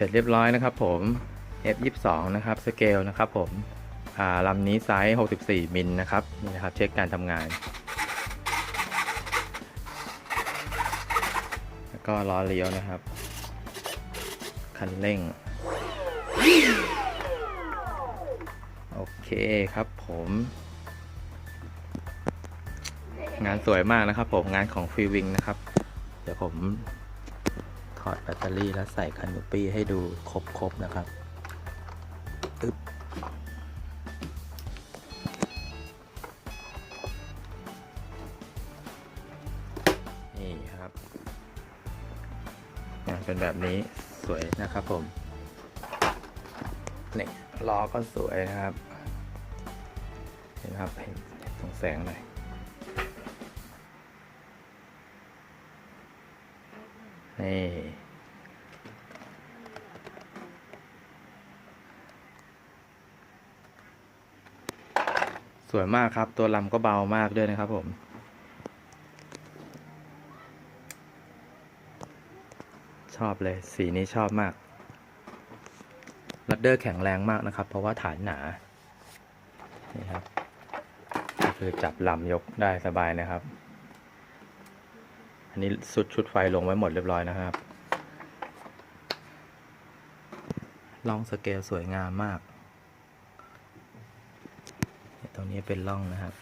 ร็จเรียบร้อยนะครับผม F22 นะครับสเกลนะครับผมลำนี้ไซส์ 64 มิลนะครับนี่นะครับ เช็คการทำงาน แล้วก็ล้อเลี้ยวนะครับ คันเร่ง โอเคครับผม งานสวยมากนะครับผมงานของฟรีวิงนะครับ เดี๋ยวผม ถอดแบตเตอรี่แล้วใส่คันนูปี้ให้ดูครบๆนะครับอึ๊บนี่ครับงานเป็นแบบนี้สวยนะครับผมนี่ล้อก็สวยนะครับเห็นไหมครับเห็นตรงแสงหน่อย นี่สวยมากครับ ตัวลำก็เบามากด้วยนะครับผมชอบเลย สีนี้ชอบมากลัดเดอร์แข็งแรงมากนะครับ เพราะว่าฐานหนา นี่ครับ คือจับลำยกได้สบายนะครับ อันนี้สุดชุดไฟลงไว้หมดเรียบร้อยนะครับ ล่องสเกลสวยงามมาก ตรงนี้เป็นล่องนะครับ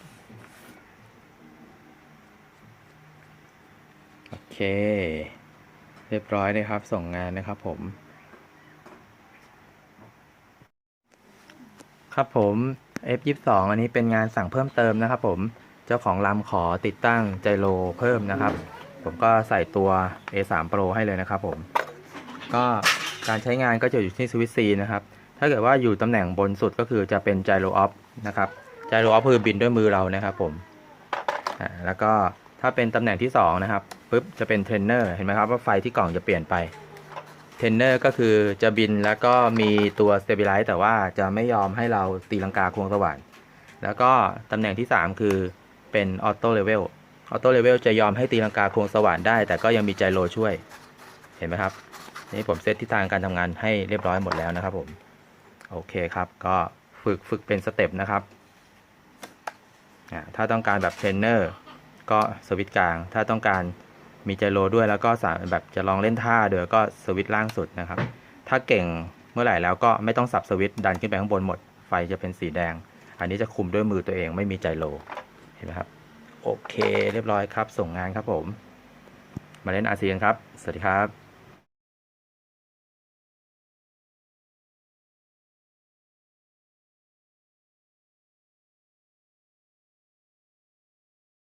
โอเค เรียบร้อยเลยครับ ส่งงานนะครับผม ครับผม F22 อันนี้เป็นงานสั่งเพิ่มเติมนะครับผม เจ้าของลำขอติดตั้งไจโรเพิ่มนะครับ ผมก็ใส่ตัว A3 Pro ให้เลยนะครับผม ก็การใช้งานก็จะอยู่ที่สวิตช์ C นะครับ ถ้าเกิดว่าอยู่ตำแหน่งบนสุดก็คือจะเป็นไจโรออฟนะครับไจโรออฟคือบินด้วยมือเรานะครับผมอ่าแล้วก็ถ้าเป็นตำแหน่งที่2นะครับปุ๊บจะเป็นเทรนเนอร์เห็นไหมครับว่าไฟที่กล่องจะเปลี่ยนไปเทรนเนอร์ก็คือจะบินแล้วก็มีตัวสเตเบลไลซ์แต่ว่าจะไม่ยอมให้เราตีลังกาควงสว่านแล้วก็ตำแหน่งที่ 3 คือเป็นออโต้เลเวล ออโต้เลเวลจะยอมให้ตีลังกาควงสว่านได้ แต่ก็ยังมีไจโรช่วย เห็นไหมครับ นี่ผมเซตทิศทางการทำงานให้เรียบร้อยหมดแล้วนะครับผม โอเคครับ ก็ฝึกฝึกเป็นสเต็ปนะครับ ถ้าต้องการแบบเทรนเนอร์ก็สวิตกลาง ถ้าต้องการมีไจโรด้วยแล้วก็สามแบบจะลองเล่นท่าเดี๋ยวก็สวิตล่างสุดนะครับ ถ้าเก่งเมื่อไหร่แล้วก็ไม่ต้องสับสวิตดันขึ้นไปข้างบนหมด ไฟจะเป็นสีแดง อันนี้จะคุมด้วยมือตัวเองไม่มีไจโรเห็นไหมครับ โอเค เรียบร้อยครับ ส่งงานครับผม มาเล่นอาเซียนครับ สวัสดีครับ